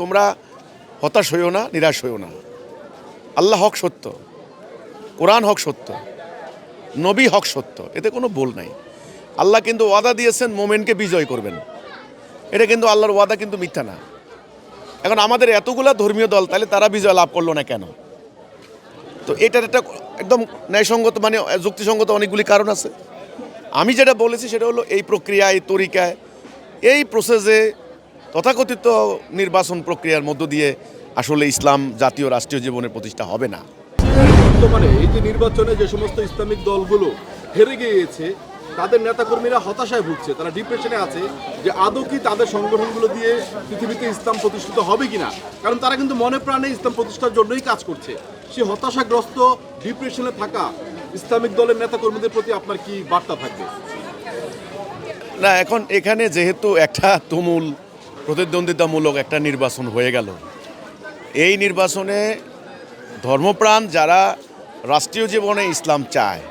তোমরা হতাশ হইও না, নিরাশ হইও না। আল্লাহ হক সত্য, কোরআন হক সত্য, নবী হক সত্য, এতে কোনো ভুল নাই। আল্লাহ কিন্তু ওয়াদা দিয়েছেন, মোমেনকে বিজয় করবেন। এটা কিন্তু আল্লাহর ওয়াদা কিন্তু মিথ্যা না। এখন আমাদের এতগুলা ধর্মীয় দল, তাহলে তারা বিজয় লাভ করল না কেন? তো এটার একটা একদম ন্যায়সঙ্গত মানে যুক্তিসঙ্গত অনেকগুলি কারণ আছে। আমি যেটা বলেছি সেটা হলো এই প্রক্রিয়া এই তরিকায়, এই প্রসেসে তথাকথিত নির্বাচন প্রক্রিয়ার মধ্য দিয়ে আসলে ইসলাম জাতীয় রাষ্ট্রীয় জীবনের প্রতিষ্ঠা হবে না। বর্তমানে এই যে নির্বাচনে যে সমস্ত ইসলামিক দলগুলো হেরে গিয়েছে তাদের নেতাকর্মীরা হতাশায় ভুগছে তারা ডিপ্রেশনে আছে যে আদৌ কি তাদের সংগঠনগুলো দিয়ে পৃথিবীতে ইসলাম প্রতিষ্ঠিত হবে কিনা? কারণ তারা কিন্তু মনে প্রাণে ইসলাম প্রতিষ্ঠার জন্যই কাজ করছে। সে হতাশাগ্রস্ত ডিপ্রেশনে থাকা ইসলামিক দলের নেতাকর্মীদের প্রতি আপনার কি বার্তা থাকবে? না এখন এখানে যেহেতু একটা তুমুল প্রতিদ্বন্দ্বিতামূলক একটা নির্বাচন হয়ে গেল। এই নির্বাচনে ধর্মপ্রাণ যারা রাষ্ট্রীয় জীবনে ইসলাম চায়,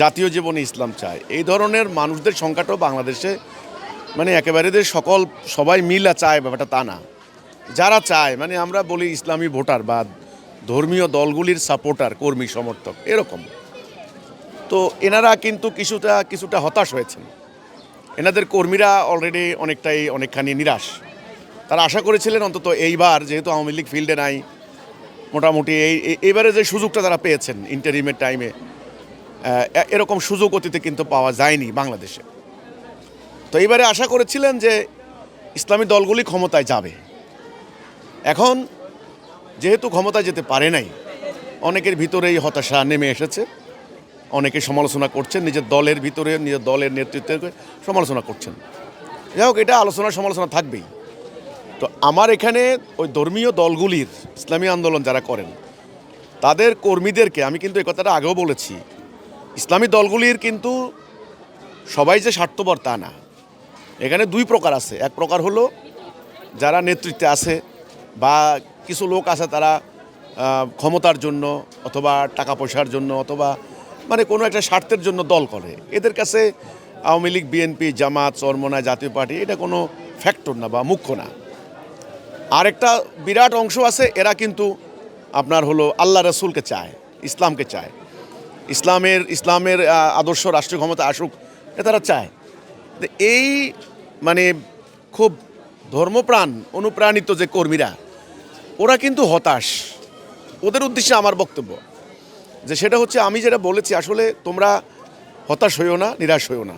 জাতীয় জীবনে ইসলাম চায়, এই ধরনের মানুষদের সংখ্যাটাও বাংলাদেশে মানে একেবারে সকল সবাই মিলা চায় ব্যাপারটা তা না। যারা চায় মানে আমরা বলি ইসলামী ভোটার বা ধর্মীয় দলগুলির সাপোর্টার, কর্মী, সমর্থক, এরকম। তো এনারা কিন্তু কিছুটা কিছুটা হতাশ হয়েছেন। এনাদের কর্মীরা অলরেডি অনেকটাই, অনেকখানি নিরাশ। তারা আশা করেছিলেন অন্তত এইবার, যেহেতু আওয়ামী লীগ ফিল্ডে নাই, মোটামুটি এই এইবারে যে সুযোগটা তারা পেয়েছেন ইন্টারিমের টাইমে এরকম সুযোগ অতীতে কিন্তু পাওয়া যায়নি বাংলাদেশে। তো এইবারে আশা করেছিলেন যে ইসলামী দলগুলি ক্ষমতায় যাবে। এখন যেহেতু ক্ষমতায় যেতে পারে নাই, অনেকের ভিতরেই হতাশা নেমে এসেছে। অনেকে সমালোচনা করছেন, নিজের দলের ভিতরে, নিজের দলের নেতৃত্বের সমালোচনা করছেন। যাই হোক, এটা আলোচনা, সমালোচনা থাকবেই। তো আমার এখানে ওই ধর্মীয় দলগুলির ইসলামী আন্দোলন যারা করেন, তাদের কর্মীদেরকে আমি কিন্তু এই কথাটা আগেও বলেছি, ইসলামী দলগুলির কিন্তু সবাই যে স্বার্থপর তা না। এখানে দুই প্রকার আছে। এক প্রকার হলো যারা নেতৃত্বে আছে বা কিছু লোক আছে তারা ক্ষমতার জন্য অথবা টাকা পয়সার জন্য অথবা মানে কোনো একটা স্বার্থের জন্য দল করে। এদের কাছে আওয়ামী লীগ, বিএনপি, জামাত চরমনা জাতীয় পার্টি, এটা কোনো ফ্যাক্টর না বা মুখ্য না। আরেকটা বিরাট অংশ আছে, এরা কিন্তু আপনার হলো আল্লাহ রসুলকে চায়, ইসলামকে চায়। ইসলামের ইসলামের আদর্শ রাষ্ট্রীয় ক্ষমতা আসুক এ তারা চায়। এই মানে খুব ধর্মপ্রাণ, অনুপ্রাণিত যে কর্মীরা, ওরা কিন্তু হতাশ। ওদের উদ্দেশ্যে আমার বক্তব্য। যে সেটা হচ্ছে আমি যেটা বলেছি, আসলে তোমরা হতাশ হইও না, নিরাশ হইও না।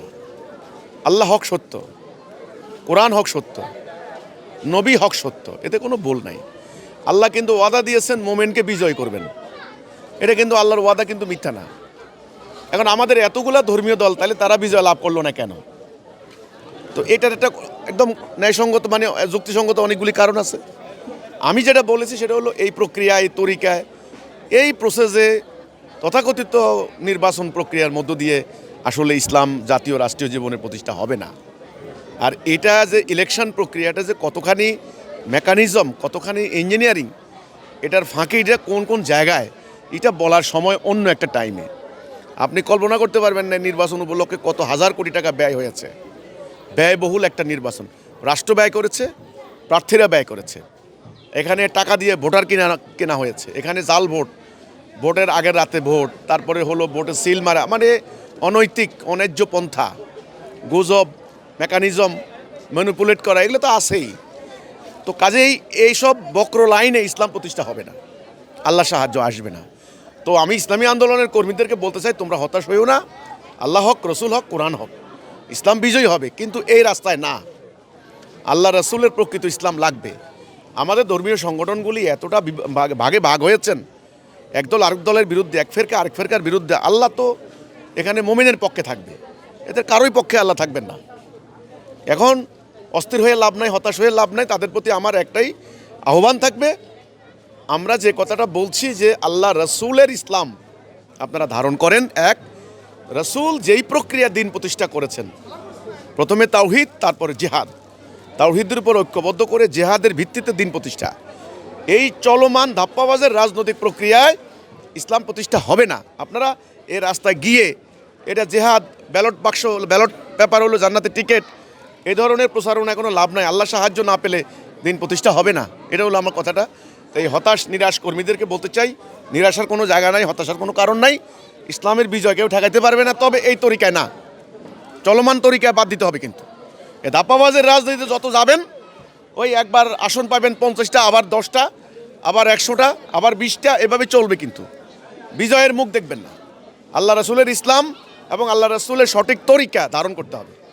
আল্লাহ হক সত্য, কোরআন হক সত্য, নবী হক সত্য, এতে কোনো ভুল নাই। আল্লাহ কিন্তু ওয়াদা দিয়েছেন, মোমেনকে বিজয় করবেন। এটা কিন্তু আল্লাহর ওয়াদা কিন্তু মিথ্যা না। এখন আমাদের এতগুলা ধর্মীয় দল, তাহলে তারা বিজয় লাভ করল না কেন? তো এটার একটা একদম ন্যায়সঙ্গত মানে যুক্তিসঙ্গত অনেকগুলি কারণ আছে। আমি যেটা বলেছি, সেটা হলো এই প্রক্রিয়া এই তরিকায়, এই প্রসেসে তথাকথিত নির্বাচন প্রক্রিয়ার মধ্য দিয়ে আসলে ইসলাম জাতীয় রাষ্ট্রীয় জীবনের প্রতিষ্ঠা হবে না। আর এটা যে ইলেকশন প্রক্রিয়াটা যে কতখানি মেকানিজম কতখানি ইঞ্জিনিয়ারিং এটার ফাঁকে এটা কোন কোন জায়গায়, এটা বলার সময় অন্য একটা টাইমে আপনি কল্পনা করতে পারবেন না নির্বাচন উপলক্ষে কত হাজার কোটি টাকা ব্যয় হয়েছে। ব্যয়বহুল একটা নির্বাচন। রাষ্ট্র ব্যয় করেছে, প্রার্থীরা ব্যয় করেছে। এখানে টাকা দিয়ে ভোটার কেনা কেনা হয়েছে। এখানে জাল ভোট ভোটের আগের রাতে ভোট, তারপরে হলো ভোটে সিল মারা মানে অনৈতিক, অন্যায্য পন্থা, গুজব মেকানিজম ম্যানিপুলেট করা, এগুলো তো আছেই। তো কাজেই এইসব বক্র লাইনে ইসলাম প্রতিষ্ঠা হবে না। আল্লাহ সাহায্য আসবে না। তো আমি ইসলামী আন্দোলনের কর্মীদেরকে বলতে চাই, তোমরা হতাশ হইও না। আল্লাহ হক, রসুল হক, কোরআন হক। ইসলাম বিজয়ী হবে, কিন্তু এই রাস্তায় না। আল্লাহ রসুলের প্রকৃত ইসলাম লাগবে। আমাদের ধর্মীয় সংগঠনগুলি এতটা ভাগে ভাগ হয়েছেন একদল আরেক দলের বিরুদ্ধে, এক ফেরকা আরেক ফেরকার বিরুদ্ধে, আল্লাহ তো এখানে মোমিনের পক্ষে থাকবে। এদের কারোই পক্ষে আল্লাহ থাকবেন না। এখন অস্থির হয়ে লাভ নাই, হতাশ হয়ে লাভ নাই, তাদের প্রতি আমার একটাই আহ্বান থাকবে। আমরা যে কথাটা বলছি যে আল্লাহ রসুলের ইসলাম, আপনারা ধারণ করেন, এক, রসুল যেই প্রক্রিয়া দিন প্রতিষ্ঠা করেছেন, প্রথমে তাওহিদ, তারপরে জেহাদ। তাওহিদের উপর ঐক্যবদ্ধ করে জেহাদের ভিত্তিতে দিন প্রতিষ্ঠা। এই চলমান ধাপ্পাবাজের রাজনৈতিক প্রক্রিয়ায় ইসলাম প্রতিষ্ঠা হবে না। আপনারা এই রাস্তায় গিয়ে এটা জেহাদ, ব্যালট বাক্স, ব্যালট পেপার হলো জান্নাতের টিকিট, এ ধরনের প্রচারণায় কোনো লাভ নাই। আল্লাহ সাহায্য না পেলে দিন প্রতিষ্ঠা হবে না। এটা হলো আমার কথাটা। তাই হতাশ, নিরাশ কর্মীদেরকে বলতে চাই, নিরাশার কোনো জায়গা নাই, হতাশার কোনো কারণ নাই। ইসলামের বিজয় কেউ ঠেকাইতে পারবে না, তবে এই তরিকায় না। চলমান তরিকায় বাদ দিতে হবে কিন্তু। এ দাপাবাজের রাজনীতিতে যত যাবেন ওই একবার আসন পাবেন পঞ্চাশটা, আবার দশটা, আবার একশোটা, আবার বিশটা, এভাবে চলবে কিন্তু। বিজয়ের মুখ দেখবেন না। আল্লাহ রসুলের ইসলাম এবং আল্লাহ রসুলের সঠিক তরিকা ধারণ করতে হবে।